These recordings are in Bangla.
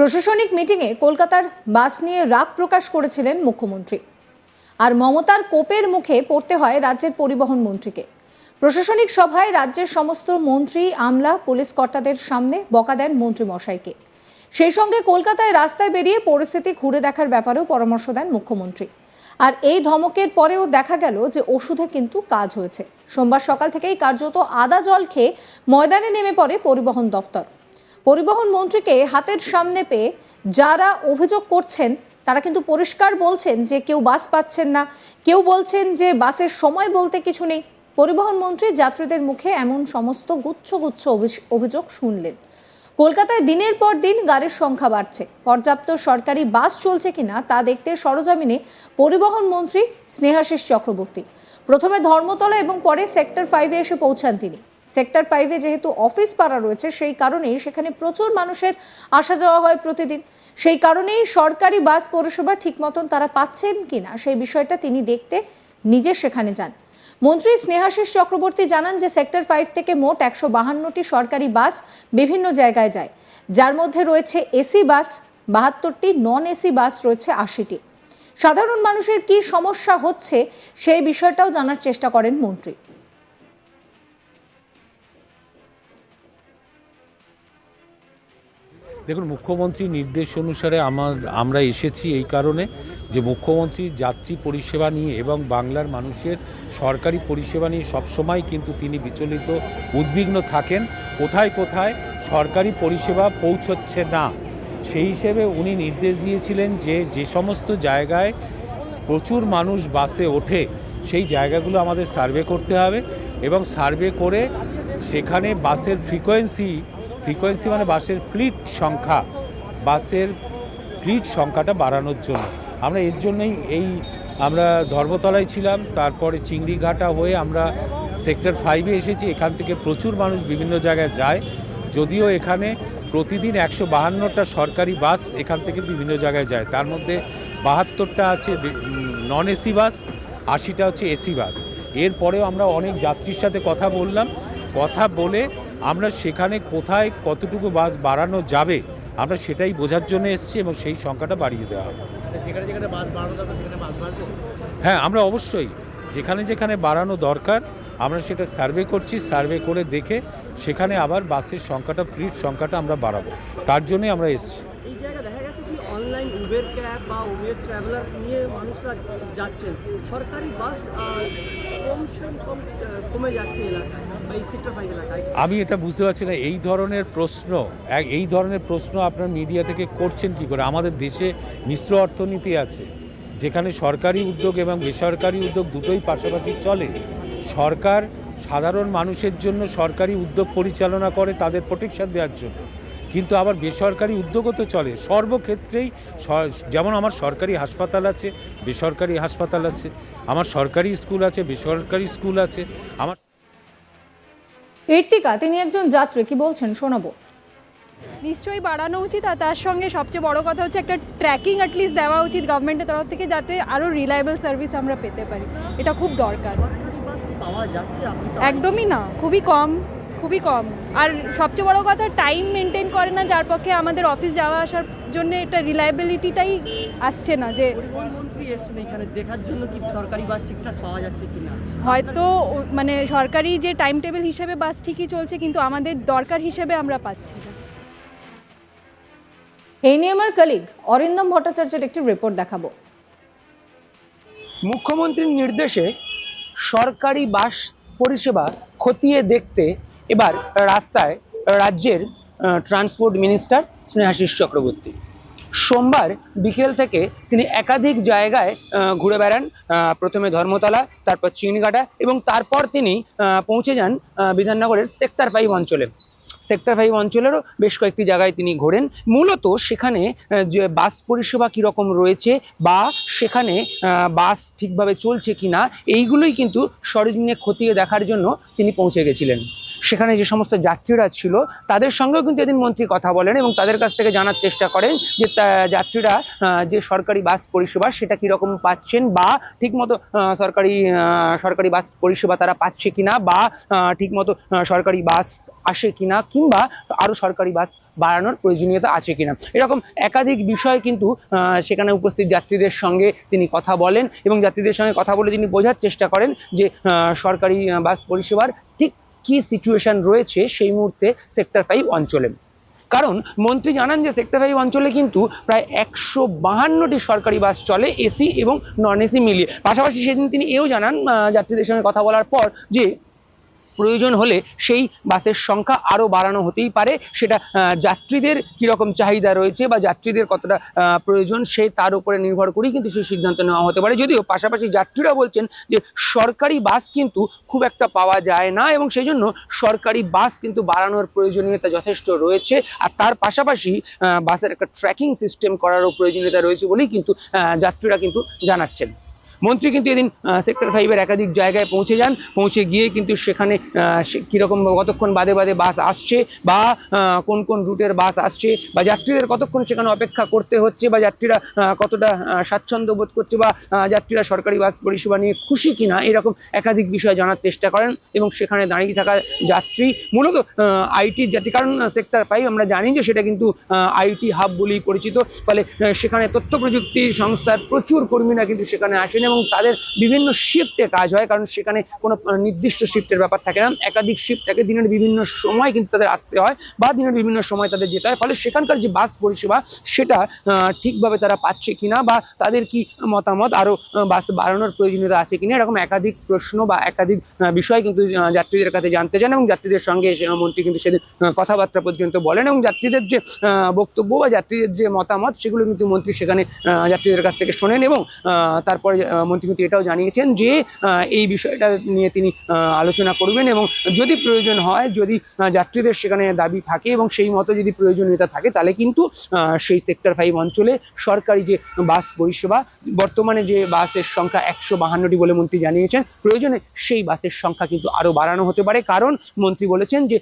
প্রশাসনিক মিটিংয়ে কলকাতার বাস নিয়ে রাগ প্রকাশ করেছিলেন মুখ্যমন্ত্রী। আর মমতার কোপের মুখে পড়তে হয় রাজ্যের পরিবহন মন্ত্রীকে। প্রশাসনিক সভায় রাজ্যের সমস্ত মন্ত্রী, আমলা, পুলিশ কর্তাদের সামনে বকা দেন মন্ত্রী মশাইকে সেই সঙ্গে কলকাতায় রাস্তায় বেরিয়ে পরিস্থিতি ঘুরে দেখার ব্যাপারেও পরামর্শ দেন মুখ্যমন্ত্রী। আর এই ধমকের পরেও দেখা গেল যে ওষুধে কিন্তু কাজ হয়েছে। সোমবার সকাল থেকেই কার্যত আদা জল খেয়ে ময়দানে নেমে পড়ে পরিবহন দফতর। পরিবহন মন্ত্রীকে হাতের সামনে পেয়ে যারা অভিযোগ করছেন, তারা কিন্তু পরিষ্কার বলছেন যে কেউ বাস পাচ্ছেন না। কেউ বলছেন যে বাসের সময় বলতে কিছু নেই। পরিবহন মন্ত্রী যাত্রীদের মুখে এমন সমস্ত গুচ্ছ গুচ্ছ অভিযোগ শুনলেন। কলকাতায় দিনের পর দিন গাড়ির সংখ্যা বাড়ছে। পর্যাপ্ত সরকারি বাস চলছে কিনা তা দেখতে সরজমিনে পরিবহন মন্ত্রী স্নেহাশিস চক্রবর্তী। প্রথমে ধর্মতলা এবং পরে সেক্টর ফাইভে এসে পৌঁছান তিনি। সেক্টর ফাইভে যেহেতু অফিস পাড়া রয়েছে, সেই কারণেই সেখানে প্রচুর মানুষের আসা যাওয়া হয় প্রতিদিন। সেই কারণেই সরকারি বাস পরিষেবা ঠিক মতন তারা পাচ্ছেন কিনা সেই বিষয়টা তিনি দেখতে নিজে সেখানে যান। মন্ত্রী স্নেহাশিস চক্রবর্তী জানান যে সেক্টর ফাইভ থেকে মোট একশো বাহান্নটি সরকারি বাস বিভিন্ন জায়গায় যায়। যার মধ্যে রয়েছে AC bus, বাহাত্তরটি non AC bus রয়েছে আশিটি। সাধারণ মানুষের কি সমস্যা হচ্ছে সেই বিষয়টাও জানার চেষ্টা করেন মন্ত্রী। দেখুন মুখ্যমন্ত্রীর নির্দেশ অনুসারে আমার, আমরা এসেছি এই কারণে যে মুখ্যমন্ত্রী যাত্রী পরিষেবা নিয়ে এবং বাংলার মানুষের সরকারি পরিষেবা নিয়ে সবসময় কিন্তু তিনি বিচলিত, উদ্বিগ্ন থাকেন। কোথায় কোথায় সরকারি পরিষেবা পৌঁছচ্ছে না, সেই হিসেবে উনি নির্দেশ দিয়েছিলেন যে যে সমস্ত জায়গায় প্রচুর মানুষ বাসে ওঠে, সেই জায়গাগুলো আমাদের সার্ভে করতে হবে এবং সার্ভে করে সেখানে বাসের ফ্রিকোয়েন্সি ফ্রিকোয়েন্সি মানে বাসের ফ্লিট সংখ্যা। বাসের ফ্লিট সংখ্যাটা বাড়ানোর জন্য। আমরা এর জন্যই এই, আমরা ধর্মতলায় ছিলাম, তারপরে চিংড়িঘাটা হয়ে আমরা সেক্টর ফাইভে এসেছি। এখান থেকে প্রচুর মানুষ বিভিন্ন জায়গায় যায়। যদিও এখানে প্রতিদিন একশো বাহান্নটা সরকারি বাস এখান থেকে বিভিন্ন জায়গায় যায়। তার মধ্যে বাহাত্তরটা আছে নন এসি বাস, আশিটা হচ্ছে এসি বাস। এরপরেও আমরা অনেক যাত্রীর সাথে কথা বললাম। কথা বলে আমরা সেখানে কোথায় কতটুকু বাস বাড়ানো যাবে আমরা সেটাই বোঝার জন্য এসেছি এবং সেই সংখ্যাটা বাড়িয়ে দেওয়া হবে। যেখানে যেখানে বাস বাড়ানো দরকার সেখানে বাস বাড়বে? হ্যাঁ আমরা অবশ্যই যেখানে যেখানে বাড়ানো দরকার আমরা সেটা সার্ভে করছি সার্ভে করে দেখে সেখানে আবার বাসের সংখ্যাটা ফ্লিট সংখ্যাটা আমরা বাড়াবো। তার জন্যই আমরা এসেছি। এই জায়গা দেখা গেছে কি অনলাইন উবের ক্যাব বা উবের ট্রাভেলার নিয়ে মানুষরা যাচ্ছেন। সরকারি বাস কম কম কমে যাচ্ছে এলাকায়। আমি এটা বুঝতে পারছি না, এই ধরনের প্রশ্ন এই ধরনের প্রশ্ন আপনার মিডিয়া থেকে করছেন কি করে? আমাদের দেশে মিশ্র অর্থনীতি আছে, যেখানে সরকারি উদ্যোগ এবং বেসরকারি উদ্যোগ দুটোই পাশাপাশি চলে। সরকার সাধারণ মানুষের জন্য সরকারি উদ্যোগ পরিচালনা করে, তাদের প্রোটেকশন দেওয়ার জন্য। কিন্তু আবার বেসরকারি উদ্যোগও তো চলে। সর্বক্ষেত্রেই যেমন আমার সরকারি হাসপাতাল আছে, বেসরকারি হাসপাতাল আছে, আমার সরকারি স্কুল আছে, বেসরকারি স্কুল আছে, আমার ইর্তিকা তিনি একজন যাত্রী, কি বলছেন শোনাবো। নিশ্চয়ই বাড়ানো উচিত, আর তার সঙ্গে সবচেয়ে বড় কথা হচ্ছে একটা ট্র্যাকিং অ্যাটলিস্ট দেওয়া উচিত গভর্নমেন্টের তরফ থেকে যাতে আরও রিলায়েবল সার্ভিস আমরা পেতে পারি। এটা খুব দরকার। একদমই না, খুবই কম খুবই কম। আর সবচেয়ে বড় কথা টাইম মেনটেন করে না, যার পক্ষে আমাদের অফিস যাওয়া আসার জন্য এটা রিলায়েবিলিটিটাই আসছে না যে পরিবহন মন্ত্রী এসেছেন এখানে দেখার জন্য কি সরকারি বাস ঠিকঠাক পাওয়া যাচ্ছে কিনা? হয়তো মানে সরকারি যে টাইম টেবিল হিসেবে বাস ঠিকই চলছে কিন্তু আমাদের দরকার হিসেবে আমরা পাচ্ছি না। এই নিয়ে আমার কলিগ অরিন্দম ভট্টাচার্যের একটি রিপোর্ট দেখাবো। মুখ্যমন্ত্রীর নির্দেশে সরকারি বাস পরিষেবা খতিয়ে দেখতে এবার রাস্তায় রাজ্যের ট্রান্সপোর্ট মিনিস্টার স্নেহাশিস চক্রবর্তী। সোমবার বিকেল থেকে তিনি একাধিক জায়গায় ঘুরে বেড়ান। প্রথমে ধর্মতলা, তারপর চিনঘাটা এবং তারপর তিনি পৌঁছে যান বিধাননগরের সেক্টর ফাইভ অঞ্চলে। সেক্টর ফাইভ অঞ্চলেরও বেশ কয়েকটি জায়গায় তিনি ঘোরেন। মূলত সেখানে যে বাস পরিষেবা কীরকম রয়েছে বা সেখানে বাস ঠিকভাবে চলছে কিনা, এইগুলোই কিন্তু সরজমিনে খতিয়ে দেখার জন্য তিনি পৌঁছে গেছিলেন। সেখানে যে সমস্ত যাত্রীরা ছিল, তাদের সঙ্গেও কিন্তু এদিন মন্ত্রী কথা বলেন এবং তাদের কাছ থেকে জানার চেষ্টা করেন যে যাত্রীরা যে সরকারি বাস পরিষেবা সেটা কীরকম পাচ্ছেন বা ঠিকমতো সরকারি সরকারি বাস পরিষেবা তারা পাচ্ছে কিনা বা ঠিকমতো সরকারি বাস আসে কিনা কিংবা আরও সরকারি বাস বাড়ানোর প্রয়োজনীয়তা আছে কিনা। এরকম একাধিক বিষয় কিন্তু সেখানে উপস্থিত যাত্রীদের সঙ্গে তিনি কথা বলেন এবং যাত্রীদের সঙ্গে কথা বলে তিনি বোঝার চেষ্টা করেন যে সরকারি বাস পরিষেবার ঠিক কি সিচুয়েশন রয়েছে সেই মুহূর্তে সেক্টর ফাইভ অঞ্চলে। কারণ মন্ত্রী জানান যে সেক্টর ফাইভ অঞ্চলে কিন্তু প্রায় একশো বাহান্নটি সরকারি বাস চলে এসি এবং নন এসি মিলিয়ে। পাশাপাশি সেদিন তিনি এও জানান যাত্রীদের সঙ্গে কথা বলার পর যে প্রয়োজন হলে সেই বাসের সংখ্যা আরও বাড়ানো হতেই পারে। সেটা যাত্রীদের কীরকম চাহিদা রয়েছে বা যাত্রীদের কতটা প্রয়োজন সেই তার উপরে নির্ভর করেই কিন্তু সেই সিদ্ধান্ত নেওয়া হতে পারে। যদিও পাশাপাশি যাত্রীরা বলছেন যে সরকারি বাস কিন্তু খুব একটা পাওয়া যায় না এবং সেই জন্য সরকারি বাস কিন্তু বাড়ানোর প্রয়োজনীয়তা যথেষ্ট রয়েছে। আর তার পাশাপাশি বাসের একটা ট্র্যাকিং সিস্টেম করারও প্রয়োজনীয়তা রয়েছে বলেই কিন্তু যাত্রীরা কিন্তু জানাচ্ছেন। মন্ত্রী কিন্তু এদিন সেক্টর ফাইভের একাধিক জায়গায় পৌঁছে যান। পৌঁছে গিয়ে কিন্তু সেখানে কীরকম কতক্ষণ বাদে বাদে বাস আসছে বা কোন কোন রুটের বাস আসছে বা যাত্রীদের কতক্ষণ সেখানে অপেক্ষা করতে হচ্ছে বা যাত্রীরা কতটা স্বাচ্ছন্দ্য বোধ করছে বা যাত্রীরা সরকারি বাস পরিষেবা নিয়ে খুশি কিনা, এরকম একাধিক বিষয় জানার চেষ্টা করেন এবং সেখানে দাঁড়িয়ে থাকা যাত্রী, মূলত আইটি যাত্রী। কারণ সেক্টর ফাইভ আমরা জানি যে সেটা কিন্তু আইটি হাব বলেই পরিচিত। ফলে সেখানে তথ্য প্রযুক্তি সংস্থার প্রচুর কর্মীরা কিন্তু সেখানে আসেন এবং তাদের বিভিন্ন শিফটে কাজ হয়, কারণ সেখানে কোনো নির্দিষ্ট শিফটের ব্যাপার থাকে না। একাধিক শিফট থাকে দিনের বিভিন্ন সময় কিন্তু তাদের আসতে হয় বা দিনের বিভিন্ন সময় তাদের যেতে হয়। ফলে সেখানকার যে বাস পরিষেবা, সেটা ঠিকভাবে তারা পাচ্ছে কিনা বা তাদের কি মতামত আরও বাস বাড়ানোর প্রয়োজনীয়তা আছে কিনা, এরকম একাধিক প্রশ্ন বা একাধিক বিষয় কিন্তু যাত্রীদের কাছে জানতে চান এবং যাত্রীদের সঙ্গে মন্ত্রী কিন্তু সেদিন কথাবার্তা পর্যন্ত বলেন এবং যাত্রীদের যে বক্তব্য বা যাত্রীদের যে মতামত, সেগুলো কিন্তু মন্ত্রী সেখানে যাত্রীদের কাছ থেকে শোনেন এবং তারপরে মন্ত্রী কিন্তু এটাও জানিয়েছেন যে এই বিষয়টা নিয়ে তিনি আলোচনা করবেন এবং যদি প্রয়োজন হয়, যদি যাত্রীদের সেখানে দাবি থাকে এবং সেই মতো যদি প্রয়োজনীয়তা থাকে, তাহলে কিন্তু সেই সেক্টর ফাইভ অঞ্চলে সরকারি যে বাস পরিষেবা, বর্তমানে যে বাসের সংখ্যা একশো বাহান্নটি বলে মন্ত্রী জানিয়েছেন, প্রয়োজনে সেই বাসের সংখ্যা কিন্তু আরও বাড়ানো হতে পারে। কারণ মন্ত্রী বলেছেন যে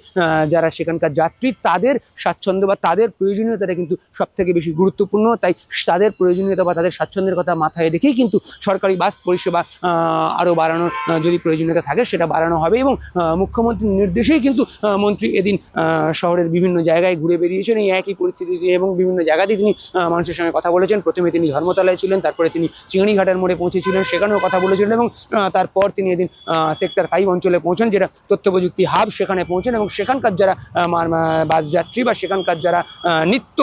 যারা সেখানকার যাত্রী, তাদের স্বাচ্ছন্দ্য বা তাদের প্রয়োজনীয়তাটা কিন্তু সব থেকে বেশি গুরুত্বপূর্ণ। তাই তাদের প্রয়োজনীয়তা বা তাদের স্বাচ্ছন্দ্যের কথা মাথায় রেখেই কিন্তু সরকারি বাস পরিষেবা আহ, আরও বাড়ানোর যদি প্রয়োজনীয়তা থাকে সেটা বাড়ানো হবে এবং মুখ্যমন্ত্রীর নির্দেশেই কিন্তু মন্ত্রী এদিন শহরের বিভিন্ন জায়গায় ঘুরে বেরিয়েছেন। এই একই পরিস্থিতিতে এবং বিভিন্ন জায়গাতেই তিনি মানুষের সঙ্গে কথা বলেছেন। প্রথমে তিনি ধর্মতলায় ছিলেন তারপরে তিনি চিংড়িঘাটের মোড়ে পৌঁছেছিলেন সেখানেও কথা বলেছিলেন এবং তারপর তিনি এদিন সেক্টর ফাইভ অঞ্চলে পৌঁছেন যেটা তথ্য প্রযুক্তি হাব সেখানে পৌঁছেন এবং সেখানকার যারা বাস যাত্রী বা সেখানকার যারা নিত্য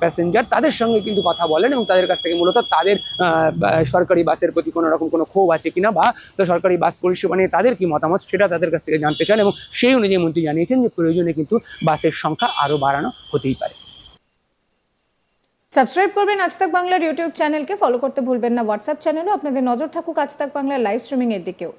প্যাসেঞ্জার তাদের সঙ্গে কিন্তু কথা বলেন এবং তাদের কাছ থেকে মূলত তাদের সরকারি বাসের প্রতি কোনো রকম কোনো ক্ষোভ আছে কিনা বা তো সরকারি বাস পরিষেবা নিয়ে তাদের কি মতামত সেটা তাদের কাছ থেকে জানতে চান এবং সেই অনুযায়ী মন্ত্রী জানিয়েছেন যে প্রয়োজনে কিন্তু বাসের সংখ্যা আরও বাড়ানো হতেই পারে। সাবস্ক্রাইব করবেন আজ তাক বাংলার ইউটিউব চ্যানেলকে ফলো করতে ভুলবেন না। হোয়াটসঅ্যাপ চ্যানেলও আপনাদের নজর থাকুক আজ তাক বাংলার লাইভ স্ট্রিমিং এর দিকেও।